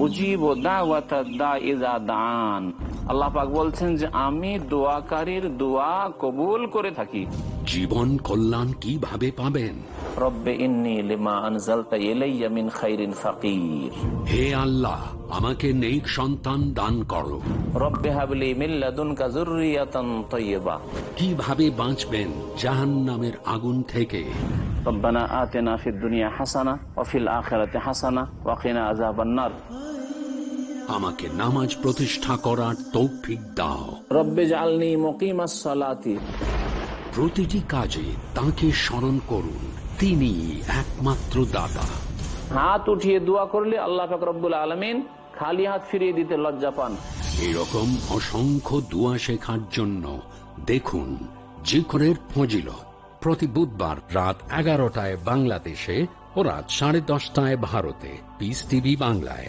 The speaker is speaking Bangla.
اجیب و دعوت الدا اذا دعان۔ আল্লাহ পাক বলছেন যে আমি দোয়াকারীর দোয়া কবুল করে থাকি। জীবন কল্যাণ কীভাবে পাবেন? হে আল্লাহ আমাকে নেক সন্তান দান করো। রব্বে হাবলি তাইয়্যিবা কীভাবে বাঁচবেন আগুন থেকে? রব্বানা আতিনা ফিদ দুনিয়া হাসানা ওয়া ফিল আখিরাতি হাসানা ওয়া কিনা আযাবান নার। আমাকে নামাজ প্রতিষ্ঠা করার তৌফিক দাও। রব্বে জাআলনি মুকিমাস প্রতিটি কাজে তাকে স্মরণ করুন তিনি একমাত্র দাতা। হাত উঠিয়ে দোয়া করলে আল্লাহ পাক রব্বুল আলামিন খালি হাত ফিরিয়ে দিতে লজ্জা পান। এরকম অসংখ্য দোয়া শেখার জন্য দেখুন জিকরের ফজিলত। প্রতি বুধবার রাত এগারোটায় বাংলাদেশে ও রাত সাড়ে দশটায় ভারতে। পিস টিভি বাংলায়।